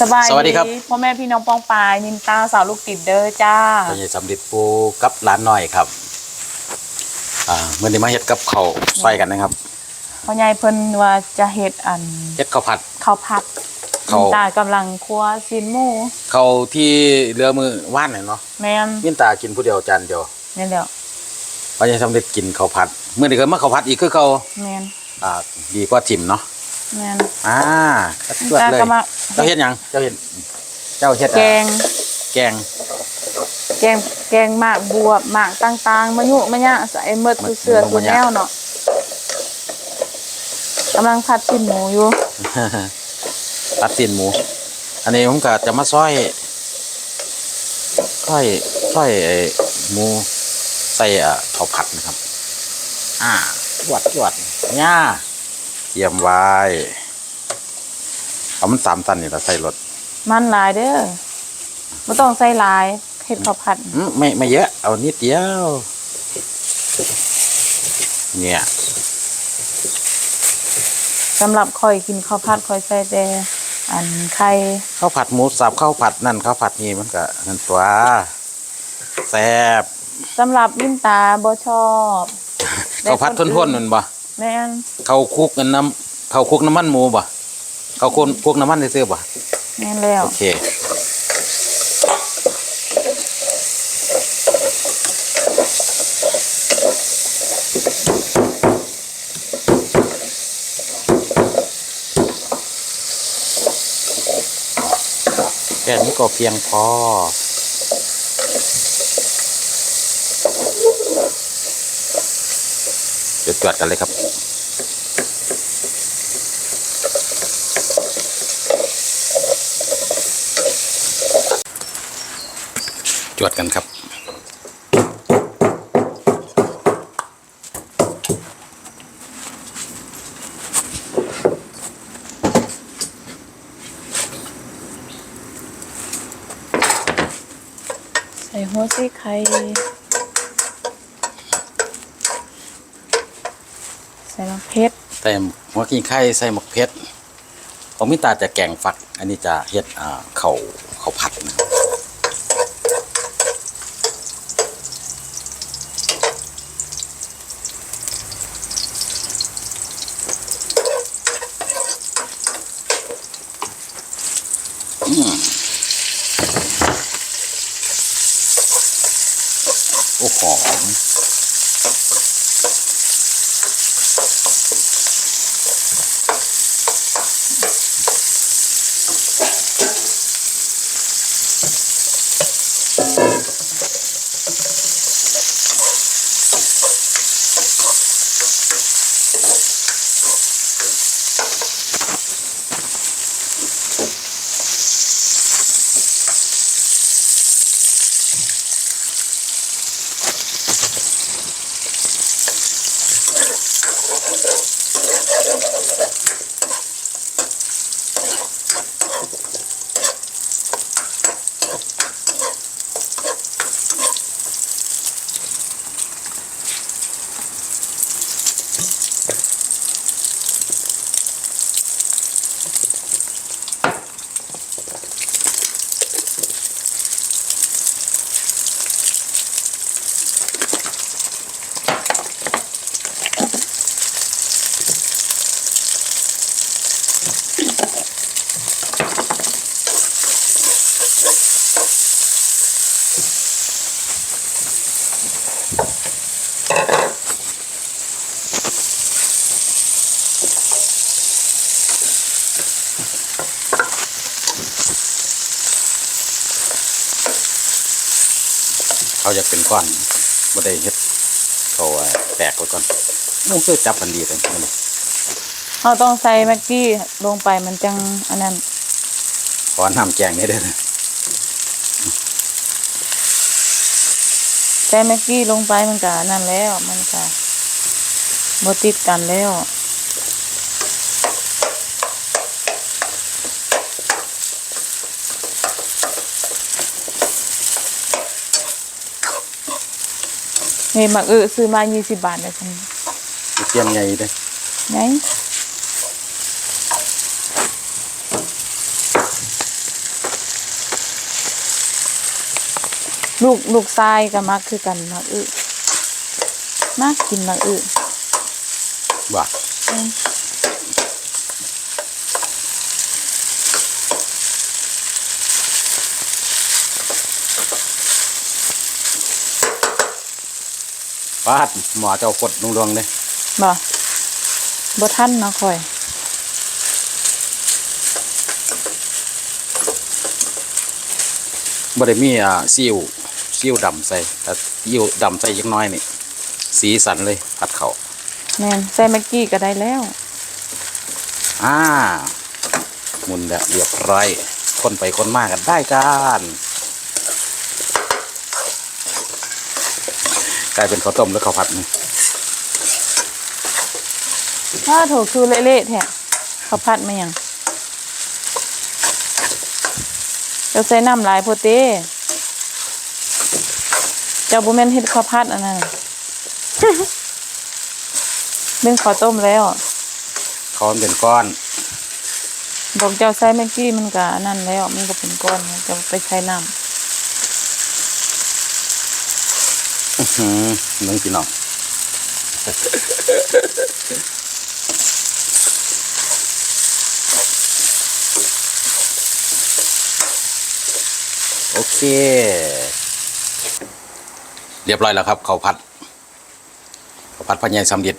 สบายสวัสดีครับ พ่อแม่พี่น้องปองปายนินตาสาวลูกติดเด้อจ้าพญายสำลิดปูกับหลานน้อยครับ อ่าเมื่อนี้มาเฮ็ดกับข้าวซอยกันนะครับพ่อใหญ่เพิ่นว่าจะเฮ็ดอันเฮ็ดข้าวผัดข้าวผัดข้าวนินตากำลังคั่วซีนหมูข้าวที่เรือมือว่านน่ะเนาะแม่นมินตากินผู้เดียวจานเดียวนี่แหล้วพญายสำลิดกินข้าวผัดเมื่อนี้ก็มาข้าวผัดอีกคือเขาแม่นอ่าดีกว่าจิ้มเนาะ แม่นอ่าตรวจเลยตาก็มาเจ้าเฮ็ดหยังเจ้าเฮ็ดเจ้าเฮ็ดแกอะงแกงแกงแกงหมากบวบหมากต่างๆมะยุมะยะใส่เมดคือเสือคือแนวเนาะกำลังผัดซีนหมูอยู่ผัดตีนหมู อันนี้ผมก็จะมาซอยซอยซอยไอ้หมูใส่อะข้าวผัดนะครับ อ่าจวดจวดเนี่ย เตรียมไว้เอามันสามตันนี่เราใส่รถมันหลายเด้อบ่ต้องใส่หลายเฮ็ดข้าวผัดอืมไม่ไม่เยอะ เอานิดเดียว เนี่ยสำหรับข่อยกินข้าวผัดข่อยใส่แต่อันไข่ข้าวผัดหมูสับข้าวผัดนั่นข้าวผัดนี่มันก็นั่นตัวแซ่บสำหรับลิ้นตาบ่ชอบข้าวผัดทวนๆนั่นบ่แม่น ข้าวคลุกกันน้ำข้าวคลุกน้ำมันหมูบ่ข้าวคลุกคลุกน้ำมันซื่อๆบ่แม่นแล้ว โอเคแค่นี้ก็เพียงพอเดี๋ยวจวดกันเลยครับ จวดกันครับใส่หัวซี่ไข่ใส่มะเพ็ดใส่หัวกิ้งไข่ใส่หมกเพชรของมิตาจะแกงฟัก อันนี้จะเฮ็ดอ่าเข่าเข่าผัดนะครับ 私たちは今日、私たちのお話を。 เขาอยากเป็นก้อนบ่ได้เฮ็ดเขาอ่าแตกไว้ก่อนมันคือจับมันดีเลยนี่เราต้องใส่แม็กกี้ลงไปมันจังอันนั้นขอน้ำแกงนี่เด้อใส่แม็กกี้ลงไปมันก็นั่นแล้วมันก็บ่ติดกันแล้ว มีหมาเออซื้อมายี่สิบบาทเลยฉันเตรียมใหญ่เลยไงลูกลูกทรายกับมักคือกันมากอึมากกินมากอึบ่ะ อืมฟาดหมอเจ้ากดลงดวงเลยบ่บ่ทันเนาะข่อย บ่ได้มีอ่าซีอิ๊วซีอิ๊วดำใส่แต่ซีอิ๊วดำใส่ยักหน้อยนี่ สีสันเลยผัดเขา แม่นใส่แม็กกี้ก็ได้แล้ว อ่าหมุนแล้วเรียบร้อย คนไปคนมากันได้กัน กลายเป็นข้าวต้มหรือข้าวผัดนี่ถ้าโถคือเละๆแท้ข้าวผัดมาหยังเจ้าใส่น้ำหลายโพเต้เจ้าบ่แม่นเฮ็ดข้าวผัดอันนั้นน่ะเป็นข้าวต้มแล้วเขามันเป็นก้อนบอกเจ้าใส่แม็กกี้มันก็อันนั่นแล้วมันก็เป็นก้อนแล้วเจ้าไปใช้น้ำือน้องพี่น้องโอเค เรียบร้อยแล้วครับข้าวผัดข้าวผัดพะยายสำเร็จ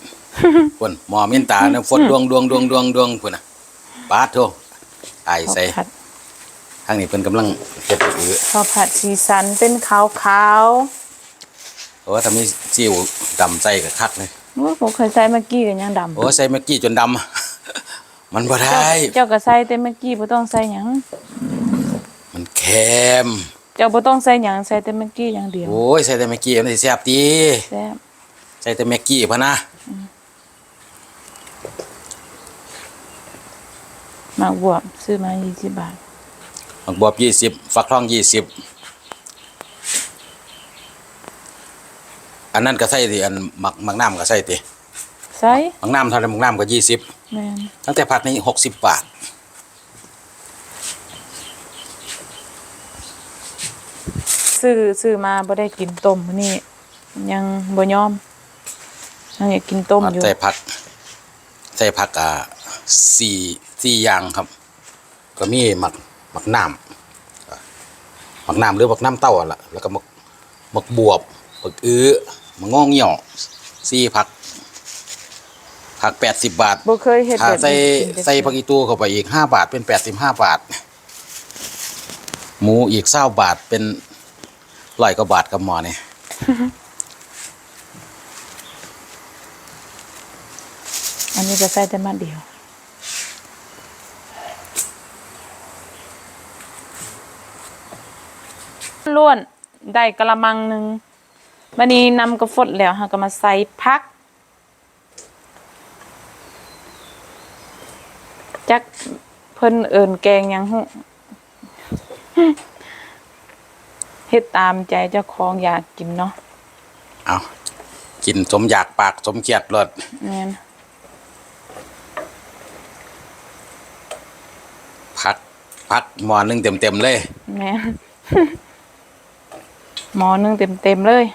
พุ่นหมอมินตาเนี่ยฝนดวงดวงดวงดวงดวงพุ่นน่ะปาดโทไอ้ใส่ทางนี้เพิ่นกำลังเฮ็ดอือข้าวผัดสีสันเป็นขาวขาว ราะว่าทำนี้ซีอิ๊วดำใส่กับคักเลยโอ้ผมเคยใส่เมื่อกี้กันยังดำโอ้ใส่เมื่อกี้จนดำมันบ่ได้ เจ้าก็ใส่แต่เมื่อกี้บ่ต้องใส่หยังมันเค็มเจ้าบ่ต้องใส่หยังใส่แต่เมื่อกี้อย่างเดียวโอ้ยใส่แต่เมื่อกี้มันสิแซ่บดีแซ่บใส่แต่เมื่อกี้พะนะมากบวบซื้อมา20บาทหมาบวบ20ฟักทอง20 อันนั้นก็ใส่ติอันหมักหมักน้ำก็ใส่ติใส่หมักน้ำเท่าไหรหมักน้ำก็ยี่สิบแม่นตั้งแต่ผักนี้หกสิบบาทซื้อซื้อมาบ่ได้กินต้มมื้อนี้ยังบ่ยอมยังอยากกินต้มอยู่ ใส่ผัก ใส่ผักอ่าสี่สี่อย่างครับ ก็มีหมักหมักน้ำหมักน้ำหรือหมักน้ำเต้าอะล่ะแล้วก็หมักหมักบวบหมักอื้อห มักงองเหี่ยวสี่ผัก ผักแปดสิบบาทบ่เคยเฮ็ดถ้าแบบใส่นี้กินจักใส่ผักอีตูเข้าไปอีกห้าบาทเป็นแปดสิบห้าบาท หมูอีกเศร้าบาทเป็นร้อยกว่าบาทกับหมอนี่อันนี้ก็ใส่แต่มาเดียว ล้วนได้กะละมังหนึ่ง บันนี้นำกระฟดแล้วฮะก็มาใส่พัก จักเพิ่นเอินแกงหยังหุเฮ็ดตามใจเจ้าของอยากกินเนาะเอากินสมอยากปากสมเกียรติรสแม่นพักพักหมอหนึงเต็มเต็มๆเลย แม่น หมอหนึงเต็มๆเลย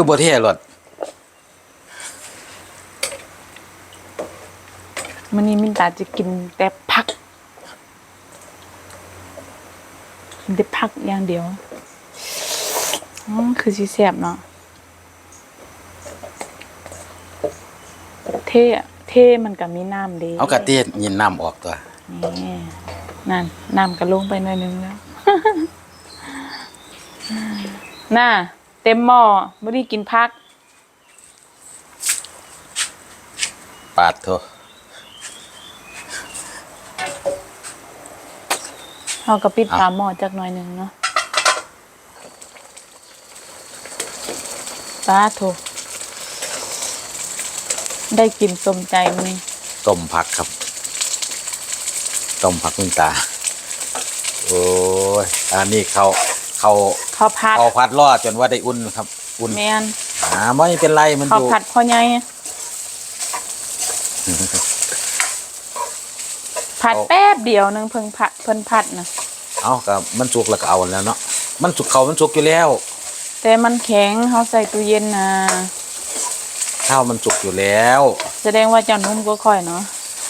คือบัเท่รสมันนี้มินตาจะกินแต่ผัก กินแต่ผักอย่างเดียวอืมคือสิแซ่บเนาะเท่อะเท่มันก็มีน้ำดีเอากระเทียมยินน้ำออกตัว นี่นั่นน้ำก็ลงไปหน่อยนึงแล้ว น่าเต็มหม้อไม่ได้กินพัก ปาดเถอะเราก็ปิดอะฝาหม้อจักหน่อยหนึ่งเนาะสาธุได้กินสมใจมันนี่ต้มผักครับ ต้มผักมินตา โอ้ยอันนี้เขา เขาขาวผัดเขาพัดรอดจนว่าได้อุ่นครับ อุ่นแมนหาไม่เป็นไรมันอยู่ผัดพ่อใหญ่ผัดแป๊บเดียวนึงเพิ่งผัดเพิ่งผัดนะเอากับมันสุกแล้วก็เอาแล้วเนาะมันสุกเขามันสุกอยู่แล้ว แต่มันแข็งเขาใส่ตู้เย็นนะข้าวมันสุกอยู่แล้ว แสดงว่าเจ้านุ่มก็ค่อยเนาะ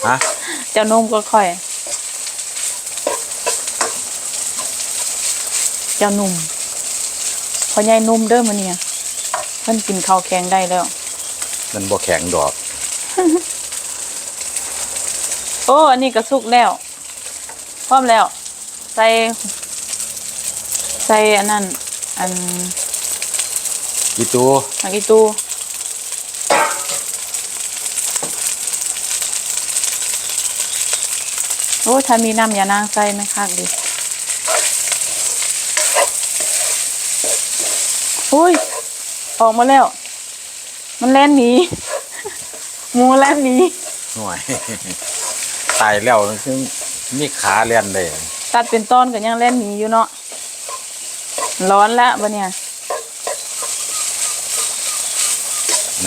ฮะเจ้านุ่มก็ค่อย เจ้านุ่มพอใหญ่นุ่มเด้อมื้อนี้เพิ่นกินข้าวแข็งได้แล้ว มันบ่แข็งดอก โอ้ อันนี้ก็สุกแล้ว พร้อมแล้ว ใส่ ใส่อันนั้น อันอีตูอันอีตูโอ้ถ้ามีน้ำยานางใส่ไหมคักดิ อุ้ย ออกมาแล้ว มันแล่นหนีหมูแล่นหนีหน่อยตายแล้วคือมีขาเลียนเลยตัดเป็นต้นก็ยังเล่นหนีอยู่เนาะร้อนแล้วบะเนี่ย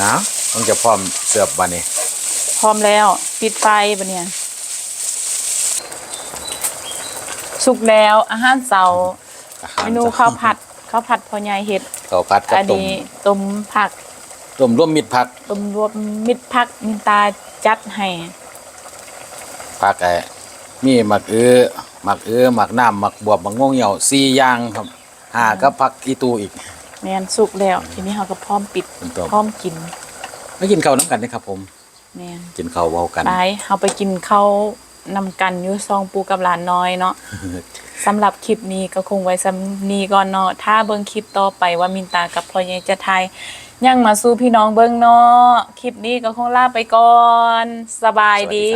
นะต้องจะพร้อมเสิร์ฟบัดนี้พร้อมแล้ว ปิดไฟบะเนี่ยสุกแล้วอาหารเสาร์อาหารเมนูข้าวผัด ข้าวผัดพอใหญ่เห็ดข้าวผัดกับอันต้มนี้ต้มผักต้มร่วมมิตรผักต้มรวมมิตรผักมินตาจัดให้ผักไอ้มีหมักเอื้อหมักเอื้อหมักน้ำหมักบวบหมักงงเหี่ยวสี่อย่างครับหากับผักอีตูอีกแมนสุกแล้ว ทีนี้เราก็พร้อมปิดเป็นต้มพร้อมกินมากินข้าวน้ำกันนะครับ ผมแมนกินข้าวเว้ากัน ไปเราไปกินข้าวนำกันอยู่ซองปูกับหลานน้อยเนาะ สำหรับคลิปนี้ก็คงไว้สำนีก่อนเนาะถ้าเบิ่งคลิปต่อไปว่ามินตากับพ่อใหญ่จะทายยังมาสู้พี่น้องเบิ่งเนาะคลิปนี้ก็คงลาไปก่อน สบายดี